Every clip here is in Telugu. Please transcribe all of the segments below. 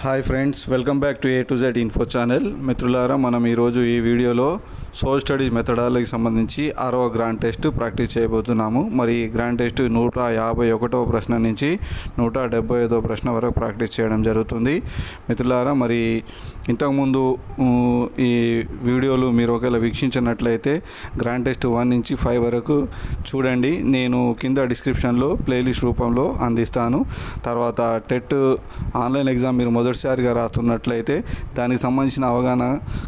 Hi friends welcome back to A to Z info channel మిత్రులారా మనం ఈరోజు ఈ వీడియోలో సోల్ స్టడీ మెథడాలకి సంబంధించి ఆరవ గ్రాండ్ టెస్ట్ ప్రాక్టీస్ చేయబోతున్నాము. మరి గ్రాండ్ టెస్ట్ నూట యాభై ఒకటవ ప్రశ్న నుంచి నూట డెబ్బై ఐదవ ప్రశ్న వరకు ప్రాక్టీస్ చేయడం జరుగుతుంది. మిత్రులారా మరి ఇంతకుముందు ఈ వీడియోలు మీరు ఒకవేళ వీక్షించినట్లయితే గ్రాండ్ టెస్ట్ వన్ నుంచి ఫైవ్ వరకు చూడండి. నేను కింద డిస్క్రిప్షన్లో ప్లేలిస్ట్ రూపంలో అందిస్తాను. తర్వాత టెట్ ఆన్లైన్ ఎగ్జామ్ మీరు మొదటిసారిగా రాస్తున్నట్లయితే దానికి సంబంధించిన అవగాహన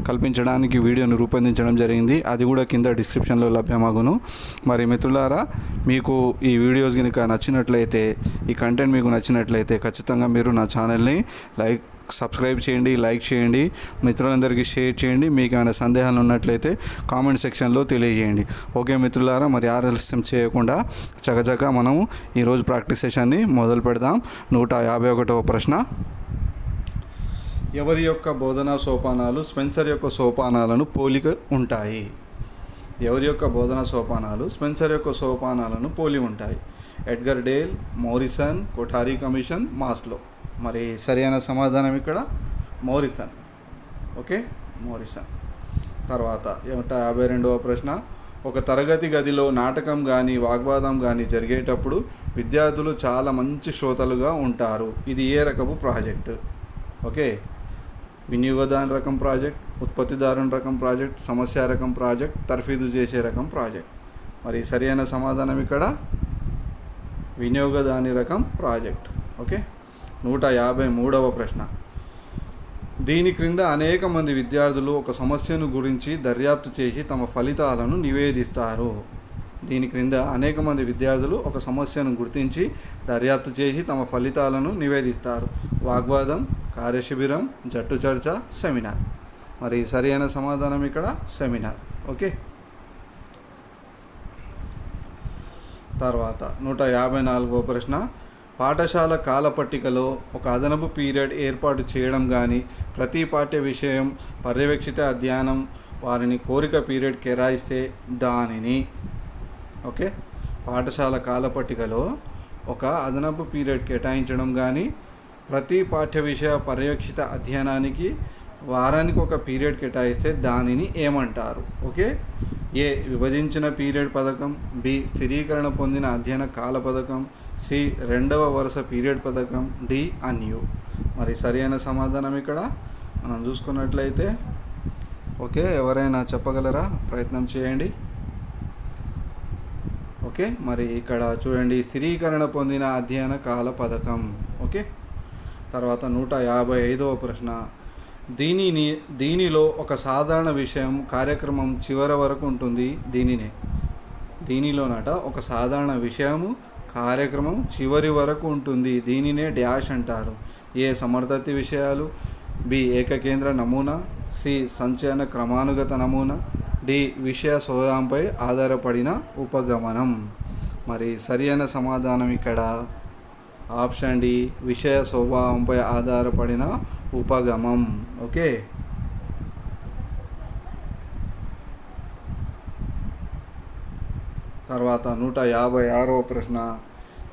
కల్పించడానికి వీడియోను రూపొందించడం జరిగింది. అది కూడా కింద డిస్క్రిప్షన్లో లభ్యమగును. మరి మిత్రులారా మీకు ఈ వీడియోస్ కనుక నచ్చినట్లయితే ఈ కంటెంట్ మీకు నచ్చినట్లయితే ఖచ్చితంగా మీరు నా ఛానల్ని లైక్ సబ్స్క్రైబ్ చేయండి లైక్ చేయండి మిత్రులందరికీ షేర్ చేయండి మీకు ఏమైనా సందేహాలు ఉన్నట్లయితే కామెంట్ సెక్షన్లో తెలియజేయండి. ఓకే మిత్రులారా మరి ఆలస్యం చేయకుండా చకచక మనము ఈరోజు ప్రాక్టీస్ సెషన్ని మొదలు పెడదాం. నూట యాభై ఒకటవ ప్రశ్న. ఎవరి యొక్క బోధనా సోపానాలు స్పెన్సర్ యొక్క సోపానాలను పోలిక ఉంటాయి. ఎవరి యొక్క బోధనా సోపానాలు స్పెన్సర్ యొక్క సోపానాలను పోలి ఉంటాయి. Edgar Dale Morrison Kothari commission Maslow. మరి సరైన సమాధానం ఇక్కడ? మోరిసన్. ఓకే? మోరిసన్. తర్వాత ఏమిట యాభై రెండవ ప్రశ్న. ఒక తరగతి గదిలో నాటకం కానీ వాగ్వాదం కానీ జరిగేటప్పుడు విద్యార్థులు చాలా మంచి శ్రోతలుగా ఉంటారు. ఇది ఏ రకపు ప్రాజెక్టు? ఓకే? వినియోగదారు రకం ప్రాజెక్ట్ ఉత్పత్తిదారుని రకం ప్రాజెక్ట్ సమస్య రకం ప్రాజెక్ట్ తర్ఫీదు చేసే రకం ప్రాజెక్ట్. మరి సరైన సమాధానం ఇక్కడ? వినియోగదాని రకం ప్రాజెక్ట్. ఓకే? నూట యాభై మూడవ ప్రశ్న. దీని క్రింద అనేక మంది విద్యార్థులు ఒక సమస్యను గురించి దర్యాప్తు చేసి తమ ఫలితాలను నివేదిస్తారు. దీని క్రింద అనేక మంది విద్యార్థులు ఒక సమస్యను గుర్తించి దర్యాప్తు చేసి తమ ఫలితాలను నివేదిస్తారు. వాగ్వాదం కార్యశిబిరం జట్టు చర్చ సెమినార్. మరి సరైన సమాధానం ఇక్కడ సెమినార్. ఓకే? తర్వాత నూట యాభై నాలుగవ ప్రశ్న. పాఠశాల కాలపట్టికలో ఒక అదనపు పీరియడ్ ఏర్పాటు చేయడం కానీ ప్రతి పాఠ్య విషయం పర్యవేక్షిత అధ్యయనం వారిని కోరిక పీరియడ్ కేటాయిస్తే దానిని. ఓకే? పాఠశాల కాలపట్టికలో ఒక అదనపు పీరియడ్ కేటాయించడం కానీ ప్రతి పాఠ్య విషయ పర్యవేక్షిత అధ్యయనానికి వారానికి ఒక పీరియడ్ కేటాయిస్తే దానిని ఏమంటారు? ఓకే? ఏ. విభజించిన పీరియడ్ పథకం. బి. స్థిరీకరణ పొందిన అధ్యయన కాల పథకం. సి. రెండవ వరుస పీరియడ్ పథకం. డి. అన్యు. మరి సరైన సమాధానం ఇక్కడ. మనం చూసుకున్నట్లయితే ఓకే ఎవరైనా చెప్పగలరా? ప్రయత్నం చేయండి. ఓకే? మరి ఇక్కడ చూడండి స్థిరీకరణ పొందిన అధ్యయన కాల పథకం. ఓకే? తర్వాత నూట యాభై ఐదవ ప్రశ్న. దీనిని దీనిలో ఒక సాధారణ విషయం కార్యక్రమం చివరి వరకు ఉంటుంది దీనినే. దీనిలోనట ఒక సాధారణ విషయము కార్యక్రమం చివరి వరకు ఉంటుంది దీనినే డ్యాష్ అంటారు. ఏ సమర్థతి విషయాలు? బి ఏకకేంద్ర నమూనా సి సంచయన క్రమానుగత నమూనా డి విషయ సోదంపై ఆధారపడిన ఉపగమనం. మరి సరియైన సమాధానం ఇక్కడ. ఆప్షన్ డి విషయ స్వభావంపై ఆధారపడిన ఉపగమం. ఓకే? తర్వాత నూట యాభై ఆరవ ప్రశ్న.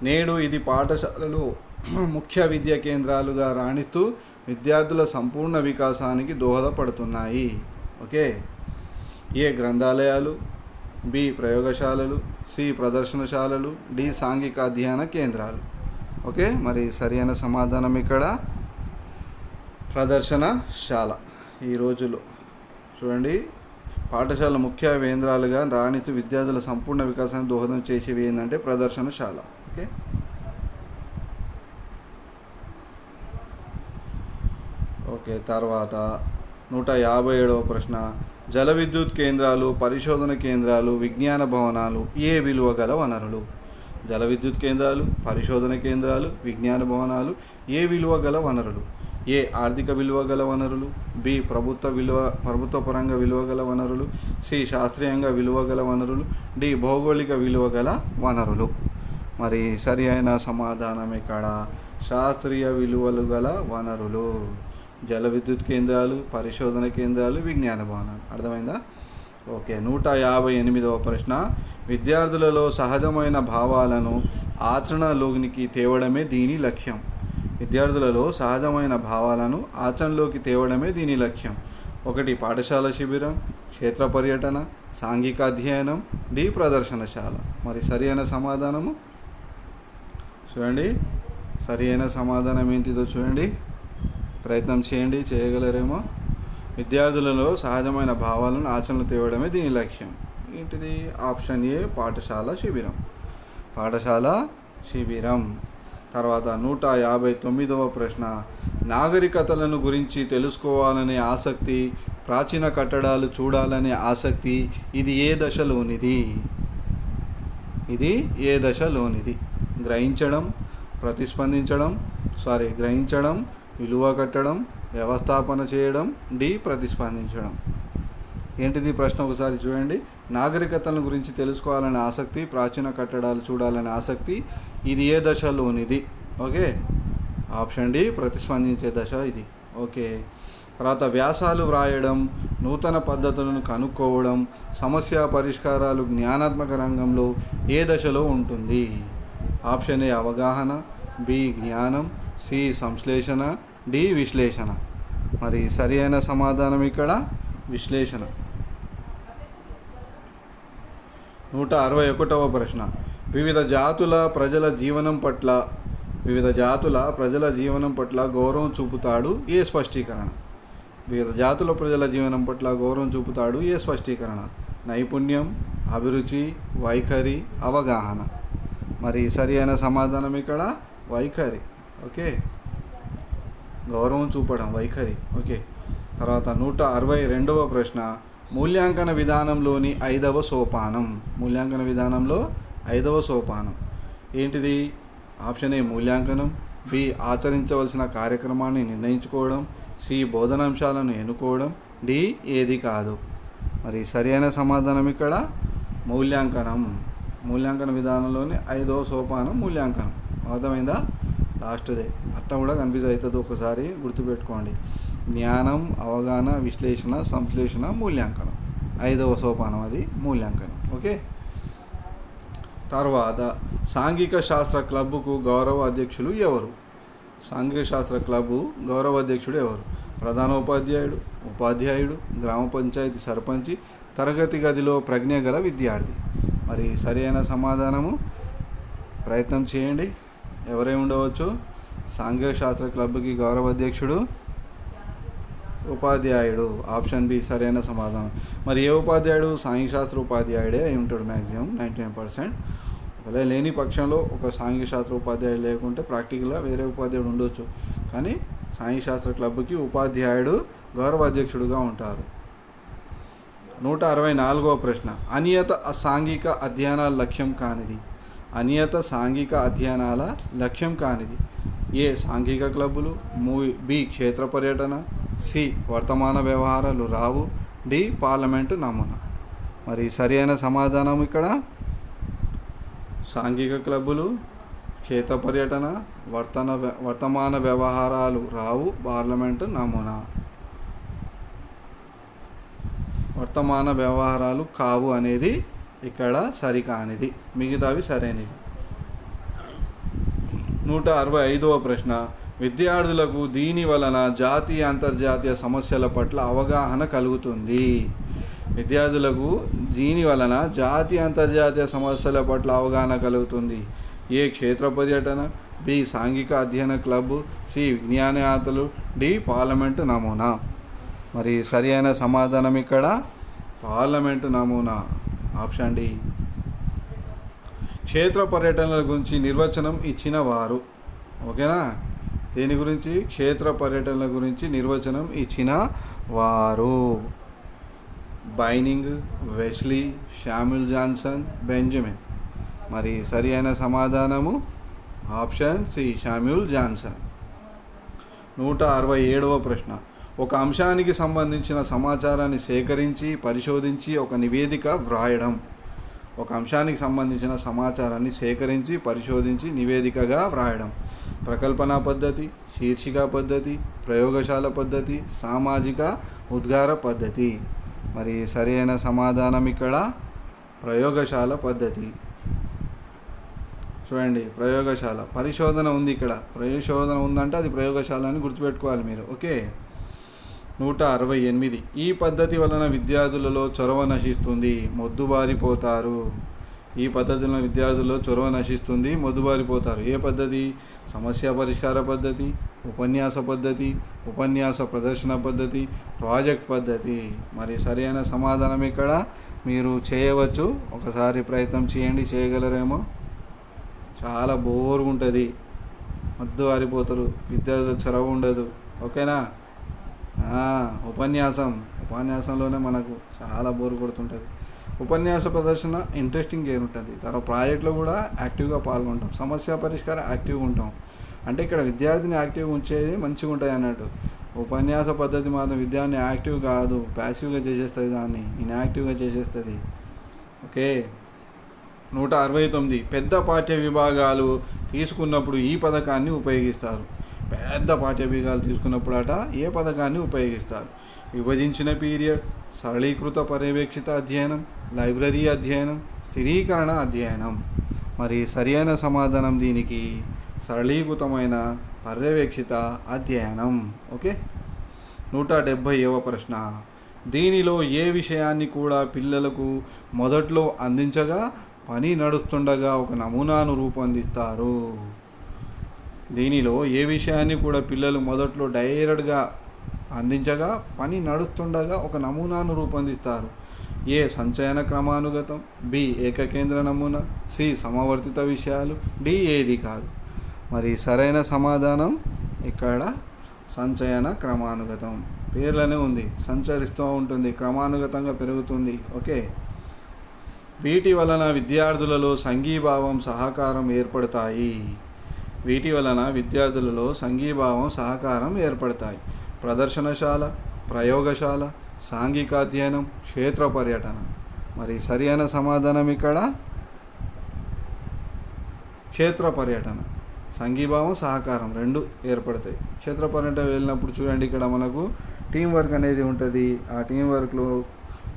నేడు ఇది పాఠశాలలు ముఖ్య విద్యా కేంద్రాలుగా రాణిస్తూ విద్యార్థుల సంపూర్ణ వికాసానికి దోహదపడుతున్నాయి. ఓకే? ఏ గ్రంథాలయాలు బి ప్రయోగశాలలు సి ప్రదర్శనశాలలు డి సాంఘిక అధ్యయన కేంద్రాలు. ఓకే మరి సరైన సమాధానం ఇక్కడ. ప్రదర్శనశాల ఈ రోజుల్లో చూడండి. పాఠశాల ముఖ్య కేంద్రాలుగా రాణిత విద్యార్థుల సంపూర్ణ వికాసానికి దోహదం చేసేవి ఏంటంటే ప్రదర్శనశాల ఓకే. ఓకే తర్వాత నూట యాభై ఏడవ ప్రశ్న. జల విద్యుత్ కేంద్రాలు పరిశోధన కేంద్రాలు విజ్ఞాన భవనాలు ఏ విలువ గల వనరులు? జల విద్యుత్ కేంద్రాలు పరిశోధన కేంద్రాలు విజ్ఞాన భవనాలు ఏ విలువ గల వనరులు? ఏ ఆర్థిక విలువ గల వనరులు? బి ప్రభుత్వ విలువ ప్రభుత్వ పరంగా విలువ గల వనరులు? సి శాస్త్రీయంగా విలువ గల వనరులు? డి భౌగోళిక విలువ గల వనరులు? మరి సరి అయిన సమాధానం ఇక్కడ శాస్త్రీయ విలువలు గల వనరులు. జల విద్యుత్ కేంద్రాలు పరిశోధన కేంద్రాలు విజ్ఞాన భవనాలు. అర్థమైందా? ఓకే నూట యాభై ఎనిమిదవ ప్రశ్న. విద్యార్థులలో సహజమైన భావాలను ఆచరణలోనికి తేవడమే దీని లక్ష్యం. విద్యార్థులలో సహజమైన భావాలను ఆచరణలోకి తేవడమే దీని లక్ష్యం. ఒకటి పాఠశాల శిబిరం క్షేత్ర పర్యటన సాంఘిక అధ్యయనం డి ప్రదర్శనశాల. మరి సరి అయిన సమాధానము? చూడండి. సరి అయిన సమాధానం ఏంటిదో చూడండి. ప్రయత్నం చేయండి చేయగలరేమో. విద్యార్థులలో సహజమైన భావాలను ఆచరణ తేవడమే దీని లక్ష్యం. ఏంటిది? ఆప్షన్ ఏ పాఠశాల శిబిరం. పాఠశాల శిబిరం. తర్వాత నూట యాభై తొమ్మిదవ ప్రశ్న. నాగరికతలను గురించి తెలుసుకోవాలనే ఆసక్తి ప్రాచీన కట్టడాలు చూడాలనే ఆసక్తి ఇది ఏ దశలోనిది? ఇది ఏ దశలోనిది? గ్రహించడం ప్రతిస్పందించడం సారీ గ్రహించడం విలువ కట్టడం వ్యవస్థాపన చేయడం డి ప్రతిస్పందించడం. ఏంటిది ప్రశ్న ఒకసారి చూడండి. నాగరికతల గురించి తెలుసుకోవాలనే ఆసక్తి ప్రాచీన కట్టడాలు చూడాలనే ఆసక్తి ఇది ఏ దశలోనిది? ఓకే? ఆప్షన్ డి ప్రతిస్పందించే దశ ఇది. ఓకే. తర్వాత వ్యాసాలు వ్రాయడం నూతన పద్ధతులను కనుక్కోవడం సమస్య పరిష్కారాలు జ్ఞానాత్మక రంగంలో ఏ దశలో ఉంటుంది? ఆప్షన్ ఏ అవగాహన బి జ్ఞానం సి సంశ్లేషణ డి విశ్లేషణ. మరి సరి అయిన సమాధానం ఇక్కడ విశ్లేషణ. నూట అరవై ఒకటవ ప్రశ్న. వివిధ జాతుల ప్రజల జీవనం పట్ల వివిధ జాతుల ప్రజల జీవనం పట్ల గౌరవం చూపుతాడు ఏ స్పష్టీకరణ? వివిధ జాతుల ప్రజల జీవనం పట్ల గౌరవం చూపుతాడు ఏ స్పష్టీకరణ? నైపుణ్యం అభిరుచి వైఖరి అవగాహన. మరి సరి అయిన సమాధానం ఇక్కడ? వైఖరి. ఓకే? గౌరవం చూపడం వైఖరి. ఓకే? తర్వాత నూట అరవై రెండవ ప్రశ్న. మూల్యాంకన విధానంలోని ఐదవ సోపానం. మూల్యాంకన విధానంలో ఐదవ సోపానం. ఏంటిది? ఆప్షన్ ఏ మూల్యాంకనం బి ఆచరించవలసిన కార్యక్రమాన్ని నిర్ణయించుకోవడం సి బోధనాంశాలను ఎన్నుకోవడం డి ఏది కాదు. మరి సరైన సమాధానం ఇక్కడ? మూల్యాంకనం. మూల్యాంకన విధానంలోని ఐదవ సోపానం మూల్యాంకనం. అర్థమైందా? లాస్ట్దే. అట్లా కూడా కన్ఫ్యూజ్ అవుతుంది ఒకసారి గుర్తుపెట్టుకోండి. జ్ఞానం అవగాహన విశ్లేషణ సంశ్లేషణ మూల్యాంకనం. ఐదవ సోపానం అది మూల్యాంకనం. ఓకే? తర్వాత సాంఘిక శాస్త్ర క్లబ్కు గౌరవ అధ్యక్షులు ఎవరు? సాంఘిక శాస్త్ర క్లబ్ గౌరవ అధ్యక్షుడు ఎవరు? ప్రధాన ఉపాధ్యాయుడు ఉపాధ్యాయుడు గ్రామ పంచాయతీ సర్పంచి తరగతి గదిలో ప్రజ్ఞ గల విద్యార్థి. మరి సరైన సమాధానము? ప్రయత్నం చేయండి. ఎవరై ఉండవచ్చు? సాంఘిక శాస్త్ర క్లబ్కి గౌరవ అధ్యక్షుడు ఉపాధ్యాయుడు. ఆప్షన్ బి సరైన సమాధానం. మరి ఏ ఉపాధ్యాయుడు? సాంఘికశాస్త్ర ఉపాధ్యాయుడే అయి ఉంటాడు మ్యాక్సిమం నైంటీ నైన్ పర్సెంట్. ఒకవేళ లేని పక్షంలో ఒక సాంఘిక శాస్త్ర ఉపాధ్యాయుడు లేకుంటే ప్రాక్టికల్గా వేరే ఉపాధ్యాయుడు ఉండొచ్చు. కానీ సాంఘికశాస్త్ర క్లబ్కి ఉపాధ్యాయుడు గౌరవ అధ్యక్షుడుగా ఉంటారు. నూట అరవై నాలుగవ ప్రశ్న. అనియత సాంఘిక అధ్యయనాల లక్ష్యం కానిది. అనియత సాంఘిక అధ్యయనాల లక్ష్యం కానిది. ఏ సాంఘిక క్లబ్బులు? మూవీ బి క్షేత్ర పర్యటన. సి వర్తమాన వ్యవహారాలు రావు. డి పార్లమెంటు నమూనా. మరి సరి అయిన సమాధానం ఇక్కడ? సాంఘిక క్లబ్బులు క్షేత్ర పర్యటన వర్తన వర్తమాన వ్యవహారాలు రావు. పార్లమెంటు నమూనా. వర్తమాన వ్యవహారాలు కావు అనేది ఇక్కడ సరికానిది. మిగతావి సరైనవి. నూట అరవై ఐదవ ప్రశ్న. విద్యార్థులకు దీని వలన జాతీయ అంతర్జాతీయ సమస్యల పట్ల అవగాహన కలుగుతుంది. విద్యార్థులకు దీని వలన జాతీయ అంతర్జాతీయ సమస్యల పట్ల అవగాహన కలుగుతుంది. ఏ క్షేత్ర పర్యటన? బి. సాంఘిక అధ్యయన క్లబ్. సి. విజ్ఞానయాత్రలు. డి. పార్లమెంటు నమూనా. మరి సరి అయిన సమాధానం ఇక్కడ. పార్లమెంటు నమూనా. Option D. క్షేత్ర పర్యటనల గురించి నిర్వచనం ఇచ్చిన వారు. ఓకేనా? దేని గురించి క్షేత్ర పర్యటనల గురించి నిర్వచనం ఇచ్చిన వారు. Binning Wesley Samuel Johnson Benjamin. మరి సరి అయిన సమాధానము? Option C Samuel Johnson. నూట అరవై ఏడవ ప్రశ్న. ఒక అంశానికి సంబంధించిన సమాచారాన్ని సేకరించి పరిశోధించి ఒక నివేదిక వ్రాయడం. ఒక అంశానికి సంబంధించిన సమాచారాన్ని సేకరించి పరిశోధించి నివేదికగా వ్రాయడం. ప్రకల్పన పద్ధతి శీర్షిక పద్ధతి ప్రయోగశాల పద్ధతి సామాజిక ఉద్గార పద్ధతి. మరి సరైన సమాధానం ఇక్కడ ప్రయోగశాల పద్ధతి. చూడండి ప్రయోగశాల. పరిశోధన ఉంది ఇక్కడ. ప్రయోగశోధన ఉందంటే అది ప్రయోగశాల అని గుర్తుపెట్టుకోవాలి మీరు. ఓకే? నూట అరవై ఎనిమిది. ఈ పద్ధతి వలన విద్యార్థులలో చొరవ నశిస్తుంది. మొద్దుబారిపోతారు. ఈ పద్ధతిలో విద్యార్థుల్లో చొరవ నశిస్తుంది మొద్దుబారిపోతారు ఏ పద్ధతి? సమస్య పరిష్కార పద్ధతి ఉపన్యాస పద్ధతి ఉపన్యాస ప్రదర్శన పద్ధతి ప్రాజెక్ట్ పద్ధతి. మరి సరైన సమాధానం ఇక్కడ మీరు చేయవచ్చు. ఒకసారి ప్రయత్నం చేయండి చేయగలరేమో? చాలా బోర్ ఉంటుంది మద్దు ఆరిపోతారు. విద్యార్థులు చొరవ ఉండదు. ఓకేనా? ఉపన్యాసం. ఉపన్యాసంలోనే మనకు చాలా బోర్ కొడుతుంటుంది. ఉపన్యాస ప్రదర్శన ఇంట్రెస్టింగ్ గేమ్ ఉంటుంది తర్వాత ప్రాజెక్ట్లో కూడా యాక్టివ్గా పాల్గొంటాం. సమస్య పరిష్కారం యాక్టివ్గా ఉంటాం. అంటే ఇక్కడ విద్యార్థిని యాక్టివ్గా ఉంచేది మంచిగా ఉంటాయి అన్నట్టు. ఉపన్యాస పద్ధతి మాత్రం విద్యార్థిని యాక్టివ్ కాదు ప్యాసివ్గా చేసేస్తుంది దాన్ని ఇన్యాక్టివ్గా చేసేస్తుంది. ఓకే? నూట అరవై తొమ్మిది. పెద్ద పాఠ్య విభాగాలు తీసుకున్నప్పుడు ఈ పథకాన్ని ఉపయోగిస్తారు. పెద్ద పాఠ్య విభాగాలు తీసుకున్నప్పుడు అట ఏ పథకాన్ని ఉపయోగిస్తారు? విభజించిన పీరియడ్ సరళీకృత పర్యవేక్షిత అధ్యయనం లైబ్రరీ అధ్యయనం స్థిరీకరణ అధ్యయనం. మరి సరియైన సమాధానం దీనికి సరళీకృతమైన పర్యవేక్షిత అధ్యయనం. ఓకే? నూట డెబ్భైవ ప్రశ్న. దీనిలో ఏ విషయాన్ని కూడా పిల్లలకు మొదట్లో అందించగా పని నడుస్తుండగా ఒక నమూనాను రూపొందిస్తారు? దీనిలో ఏ విషయాన్ని కూడా పిల్లలు మొదట్లో డైరెక్ట్గా అందించగా పని నడుస్తుండగా ఒక నమూనాను రూపొందిస్తారు? ఏ సంచయన క్రమానుగతం? బి ఏకకేంద్ర నమూనా? సి సమవర్తిత విషయాలు? డి ఏది కాదు. మరి సరైన సమాధానం? ఇక్కడ సంచయన క్రమానుగతం. పేర్లనే ఉంది. సంచరిస్తూ ఉంటుంది. క్రమానుగతంగా పెరుగుతుంది. ఓకే? వీటి వలన విద్యార్థులలో సంఘీభావం సహకారం ఏర్పడతాయి. వీటి వలన విద్యార్థులలో సంఘీభావం సహకారం ఏర్పడతాయి. ప్రదర్శనశాల ప్రయోగశాల సాంఘిక అధ్యయనం క్షేత్ర పర్యటన. మరి సరి అయిన సమాధానం ఇక్కడ? క్షేత్ర పర్యటన. సంఘీభావం సహకారం రెండు ఏర్పడతాయి. క్షేత్ర పర్యటన వెళ్ళినప్పుడు చూడండి ఇక్కడ మనకు టీం వర్క్ అనేది ఉంటుంది. ఆ టీం వర్క్లో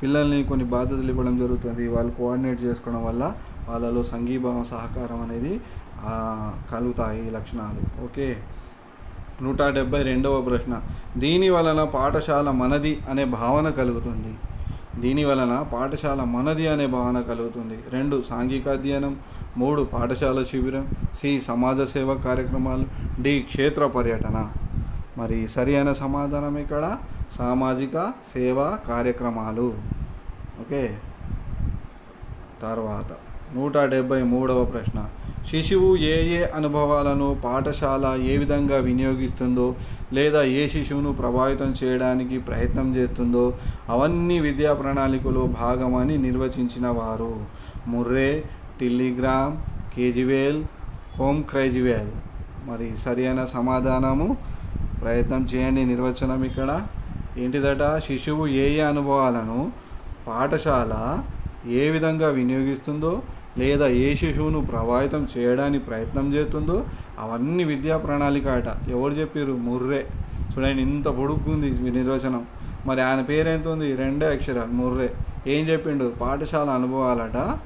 పిల్లల్ని కొన్ని బాధ్యతలు ఇవ్వడం జరుగుతుంది. వాళ్ళు కోఆర్డినేట్ చేసుకోవడం వల్ల వాళ్ళలో సంఘీభావం సహకారం అనేది కలుగుతాయి లక్షణాలు. ఓకే? నూట డెబ్బై రెండవ ప్రశ్న. దీని వలన పాఠశాల మనది అనే భావన కలుగుతుంది. దీని వలన పాఠశాల మనది అనే భావన కలుగుతుంది. రెండు సాంఘిక అధ్యయనం. మూడు పాఠశాల శిబిరం. సి సమాజ సేవ కార్యక్రమాలు. డి క్షేత్ర పర్యటన. మరి సరి అయిన సమాధానం ఇక్కడ? సామాజిక సేవా కార్యక్రమాలు. ఓకే? తర్వాత నూట డెబ్భై మూడవ ప్రశ్న. శిశువు ఏ ఏ అనుభవాలను పాఠశాల ఏ విధంగా వినియోగిస్తుందో లేదా ఏ శిశువును ప్రభావితం చేయడానికి ప్రయత్నం చేస్తుందో అవన్నీ విద్యా ప్రణాళికలో భాగమని నిర్వచించిన వారు. ముర్రే టెలిగ్రామ్ కేజివేల్ హోమ్ క్రైజివేల్ మరి సరైన సమాధానము? ప్రయత్నం చేయండి నిర్వచనం ఇక్కడ. ఏంటిదట? శిశువు ఏ ఏ అనుభవాలను పాఠశాల ఏ విధంగా వినియోగిస్తుందో లేదా ఏ శిశువును ప్రభావితం చేయడానికి ప్రయత్నం చేస్తుందో అవన్నీ విద్యా ప్రణాళిక అట. ఎవరు చెప్పారు ముర్రే. చూడండి ఇంత పొడుగ్గుంది నిర్వచనం. మరి ఆయన పేరు ఉంది? రెండే అక్షరాలు. ముర్రే. ఏం చెప్పిండు? పాఠశాల అనుభవాలట.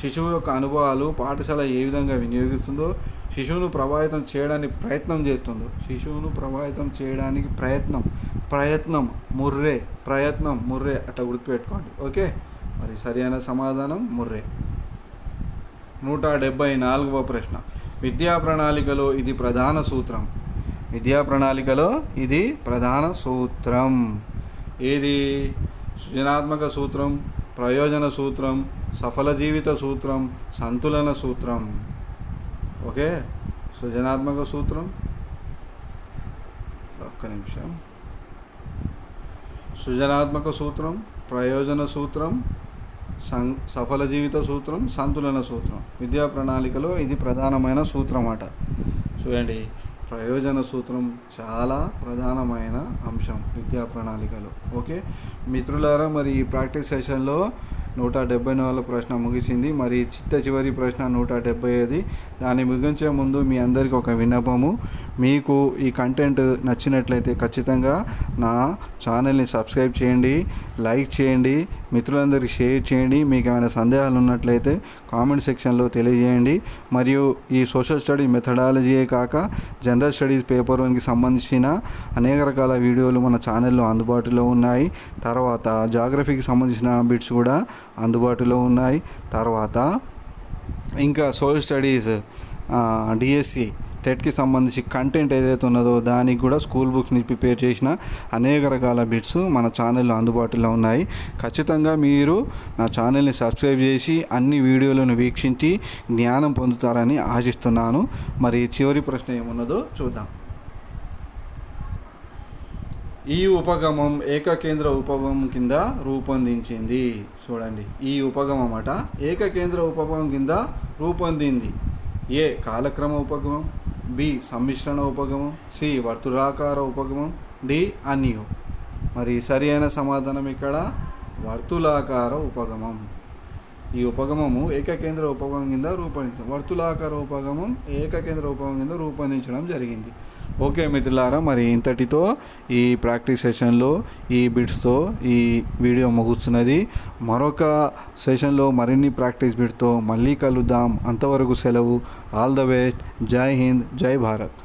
శిశువు యొక్క అనుభవాలు పాఠశాల ఏ విధంగా వినియోగిస్తుందో శిశువును ప్రభావితం చేయడానికి ప్రయత్నం చేస్తుందో. శిశువును ప్రభావితం చేయడానికి ప్రయత్నం. ప్రయత్నం. ముర్రే. ప్రయత్నం. ముర్రే. అట్లా గుర్తుపెట్టుకోండి. ఓకే? మరి సరైన సమాధానం ముర్రే. నూట డెబ్బై నాలుగవ ప్రశ్న. విద్యా ప్రణాళికలో ఇది ప్రధాన సూత్రం. విద్యా ప్రణాళికలో ఇది ప్రధాన సూత్రం. ఏది? సృజనాత్మక సూత్రం ప్రయోజన సూత్రం సఫల జీవిత సూత్రం సంతులన సూత్రం. ఓకే? సృజనాత్మక సూత్రం. ఒక్క నిమిషం. సృజనాత్మక సూత్రం ప్రయోజన సూత్రం సం సఫల జీవిత సూత్రం సంతులన సూత్రం. విద్యా ప్రణాళికలో ఇది ప్రధానమైన సూత్రం అట చూడండి. ప్రయోజన సూత్రం చాలా ప్రధానమైన అంశం విద్యా ప్రణాళికలో. ఓకే? మిత్రులారా మరి ఈ ప్రాక్టీస్ సెషన్లో నూట డెబ్బై నాలుగు ప్రశ్న ముగిసింది. మరి చిట్ట చివరి ప్రశ్న నూట డెబ్బై ఐదు. దాన్ని ముగించే ముందు మీ అందరికీ ఒక విన్నపము. మీకు ఈ కంటెంట్ నచ్చినట్లయితే ఖచ్చితంగా నా ఛానల్ని సబ్స్క్రైబ్ చేయండి లైక్ చేయండి మిత్రులందరికీ షేర్ చేయండి. మీకు ఏమైనా సందేహాలు ఉన్నట్లయితే కామెంట్ సెక్షన్లో తెలియజేయండి. మరియు ఈ సోషల్ స్టడీ మెథడాలజీయే కాక జనరల్ స్టడీస్ పేపర్ వన్కి సంబంధించిన అనేక రకాల వీడియోలు మన ఛానల్లో అందుబాటులో ఉన్నాయి. తర్వాత జాగ్రఫీకి సంబంధించిన బిట్స్ కూడా అందుబాటులో ఉన్నాయి. తర్వాత ఇంకా సోషల్ స్టడీస్ డిఎస్సి టెట్కి సంబంధించి కంటెంట్ ఏదైతే ఉన్నదో దానికి కూడా స్కూల్ బుక్స్ని ప్రిపేర్ చేసిన అనేక రకాల బిట్స్ మన ఛానల్లో అందుబాటులో ఉన్నాయి. ఖచ్చితంగా మీరు నా ఛానల్ని సబ్స్క్రైబ్ చేసి అన్ని వీడియోలను వీక్షించి జ్ఞానం పొందుతారని ఆశిస్తున్నాను. మరి చివరి ప్రశ్న ఏమున్నదో చూద్దాం. ఈ ఉపగమం ఏకకేంద్ర ఉపగమం కింద రూపొందించింది. చూడండి. ఈ ఉపగమం అట. ఏకకేంద్ర ఉపగమం కింద రూపొందింది. ఏ కాలక్రమ ఉపగమం? బి సమ్మిశ్రణ ఉపగమం సి వర్తులాకార ఉపగమం డి అన్యు. మరి సరి అయిన సమాధానం ఇక్కడ? వర్తులాకార ఉపగమం. ఈ ఉపగమము ఏకకేంద్ర ఉపగమం కింద రూపొందించడం వర్తులాకార ఉపగమం ఏకకేంద్ర ఉపగమం కింద రూపొందించడం జరిగింది. ఓకే మిత్రులారా మరి ఇంతటితో ఈ ప్రాక్టీస్ సెషన్లో ఈ బిట్స్తో ఈ వీడియో ముగుస్తున్నది. మరొక సెషన్లో మరిన్ని ప్రాక్టీస్ బిట్తో మళ్ళీ కలుద్దాం. అంతవరకు సెలవు. All the best. జై హింద్. జై భారత్.